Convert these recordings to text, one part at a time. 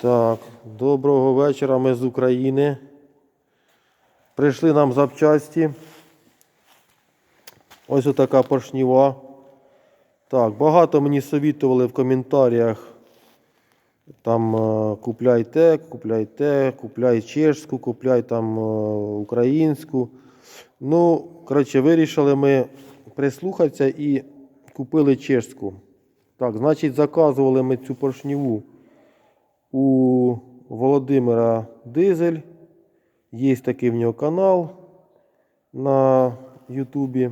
Так, доброго вечора. Ми з України. Прийшли нам запчасті. Ось отака поршніва. Так, багато мені совітували в коментарях. Там е, купляй те, купляй те, купляй чешську, купляй там е, українську. Ну, коротше, вирішили ми прислухатися і купили чешську. Так, значить, заказували ми цю поршніву у Володимира Дизель. Є такий в нього канал на Ютубі.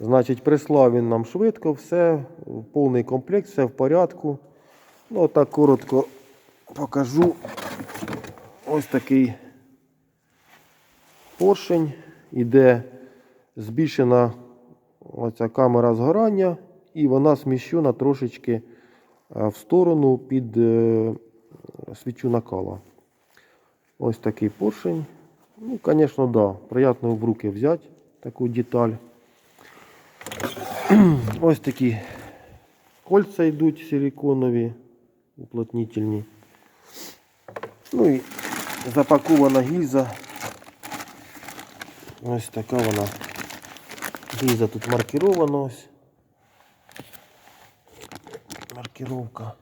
Значить, прислав він нам швидко, все, повний комплект, все в порядку. Ну, так коротко покажу. Ось такий поршень. Іде збільшена оця камера згорання, і вона сміщена трошечки в сторону під е, свічу накала. Ось такий поршень. Ну, звісно, да, приємно в руки взяти таку деталь. Ось такі кольця йдуть силиконові, уплотнительні. Ну і запакована гільза. Ось така вона. Гільза тут маркірована ось. Маркіровка.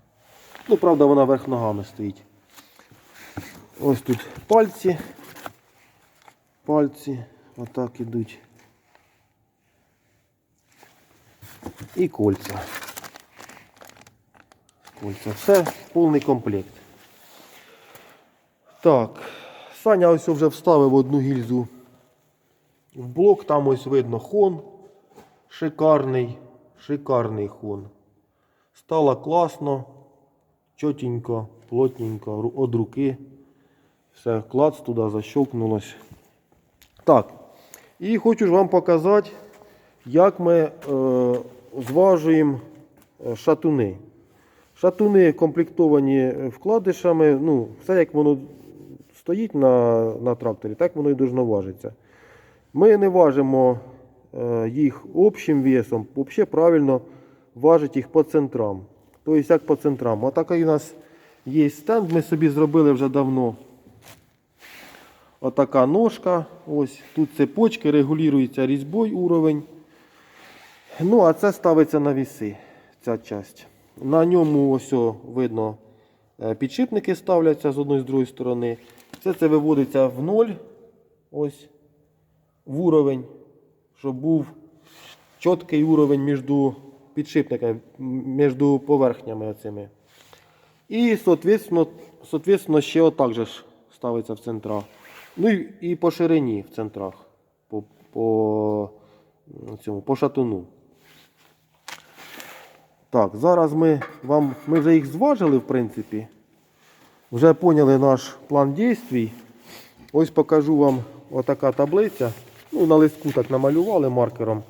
Ну, правда, вона верх ногами стоїть. Ось тут пальці. Пальці отак ідуть. І кольця. Кольця. Все повний комплект. Так. Саня ось вже вставив одну гільзу в блок. Там ось видно хон. Шикарний, шикарний хон. Стало класно, чотенько, плотненько, од руки. Все, клац туди защелкнулось. Так. І хочу ж вам показати, як ми е, зважуємо е, шатуни. Шатуни комплектовані вкладишами. Ну, все як воно стоїть на, на тракторі, так воно і должно важитися. Ми не важимо е, їх общим весом, взагалі правильно важить їх по центрам. Тобто як по центрам. Отакий у нас є стенд, ми собі зробили вже давно. Отака ножка. Ось тут цепочки, регулюється різьбою уровень. Ну, а це ставиться на віси, ця часть. На ньому ось видно е, підшипники ставляться з одної з другої сторони. Все це виводиться в ноль. Ось в уровень, щоб був чіткий уровень між підшипниками, між поверхнями оцими. І, соответственно, соответственно ще отак же ж ставиться в центрах. Ну і, і по ширині в центрах, по, по, цьому, по шатуну. Так, зараз ми вам, ми вже їх зважили, в принципі. Вже поняли наш план дій. Ось покажу вам отака таблиця. Ну, на листку так намалювали маркером.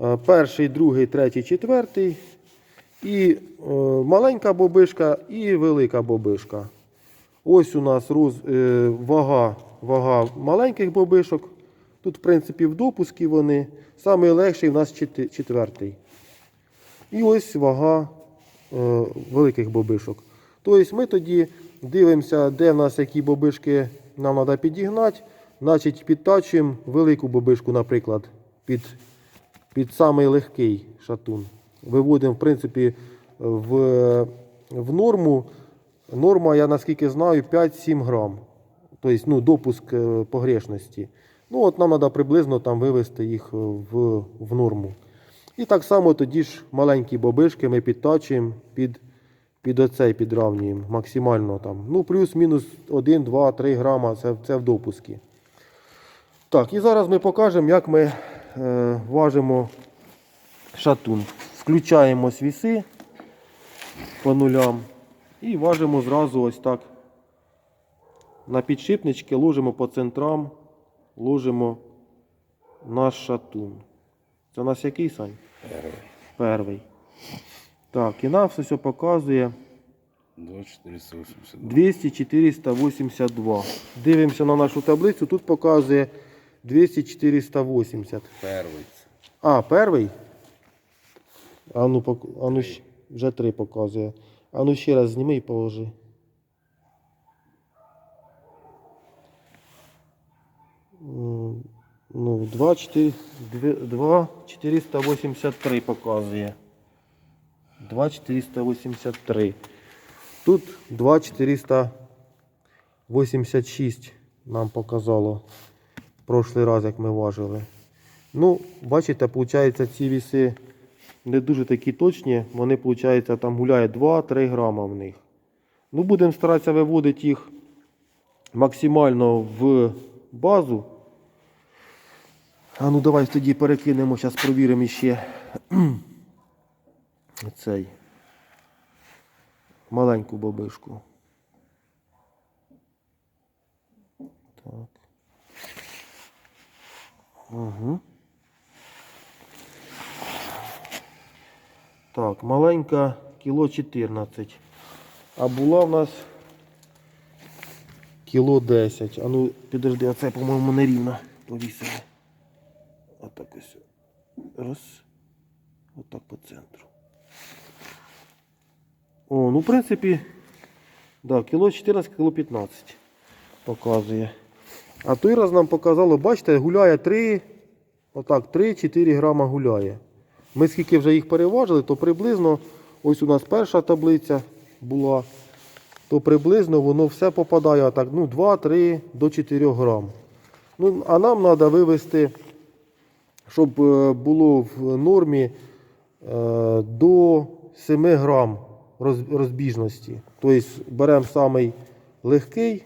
Е, Перший, другий, третій, четвертий. І е, маленька бобишка і велика бобишка. Ось у нас роз, е, вага, вага маленьких бобишок. Тут, в принципі, в допуску вони. Самий легший у нас четвертий. І ось вага великих бобишок. Тобто ми тоді дивимося, де в нас які бобишки нам треба підігнати. Значить, підтачуємо велику бобишку, наприклад, під, під самий легкий шатун. Виводимо, в принципі, в, в норму. Норма, я наскільки знаю, 5-7 грам. Тобто ну, допуск е, погрешності. Ну, от нам треба приблизно там вивести їх в, в норму. І так само тоді ж маленькі бобишки ми підтачуємо під, під оцей підравнюємо максимально там. Ну, плюс-мінус 1, 2, 3 грама це, це в допускі. Так, і зараз ми покажемо, як ми е, важимо шатун. Включаємо свіси по нулям і важимо зразу ось так. На підшипнички ложимо по центрам, ложимо наш шатун. Це у нас який Сань? Перший. Перший. Так, і нам все показує 2482. 200 482. Дивимося на нашу таблицю, тут показує 200 480. Перший. А, перший? А ну, пок- а ну щ- вже три показує. А ну ще раз зніми і положи. М, Ну, 2, 4, 2 483 показує. 2 483. Тут 2 486 нам показало прошлий раз, як ми важили. Ну, бачите, виходить, ці віси не дуже такі точні. Вони, виходить, там гуляє 2-3 грама в них. Ну, будемо старатися виводити їх максимально в базу. А ну давай тоді перекинемо, зараз провіримо ще цей маленьку бабишку. Угу. Так, маленька кіло 14. А була в нас кіло 10. А ну, підожди, а це, по-моєму, нерівно повісили. Отак ось. Раз. Отак по центру. О, ну в принципі, да, кіло 14, кіло 15 показує. А той раз нам показало, бачите, гуляє 3, отак, 3-4 грама гуляє. Ми скільки вже їх переважили, то приблизно, ось у нас перша таблиця була, то приблизно воно все попадає отак, ну 2-3 до 4 грам. Ну, а нам треба вивести, щоб е, було в нормі е, до 7 грам розбіжності. Тобто беремо самий легкий,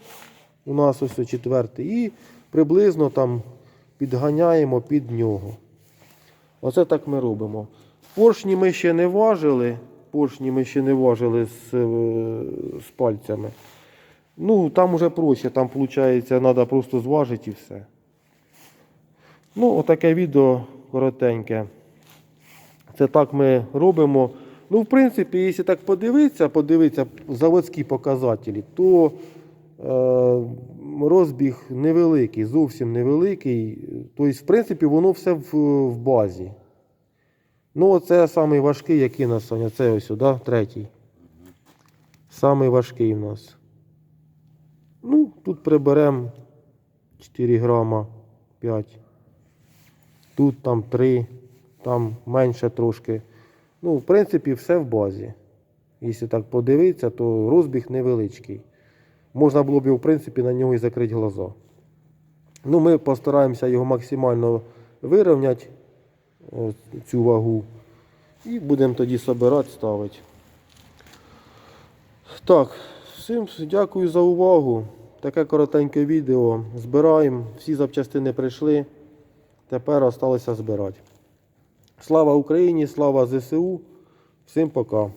у нас ось четвертий, і приблизно там підганяємо під нього. Оце так ми робимо. Поршні ми ще не важили. Поршні ми ще не важили з, е, з пальцями. Ну, там уже проще, там, виходить, треба просто зважити і все. Ну, отаке відео коротеньке. Це так ми робимо. Ну, в принципі, якщо так подивитися, подивитися заводські показателі, то розбіг невеликий, зовсім невеликий. Тобто, в принципі, воно все в, в базі. Ну, оце самий важкий, який нас Саня, це ось, да? третій. Самий важкий у нас. Ну, тут приберемо 4 грама 5. Тут там 3, там менше трошки. Ну, в принципі, все в базі. Якщо так подивитися, то розбіг невеличкий. Можна було б, в принципі, на нього і закрити глаза. Ну, ми постараємося його максимально вирівняти, цю вагу. І будемо тоді собирати, ставити. Так, всім дякую за увагу. Таке коротеньке відео. Збираємо. Всі запчастини прийшли. Тепер залишилося збирати. Слава Україні, слава ЗСУ. Всім пока.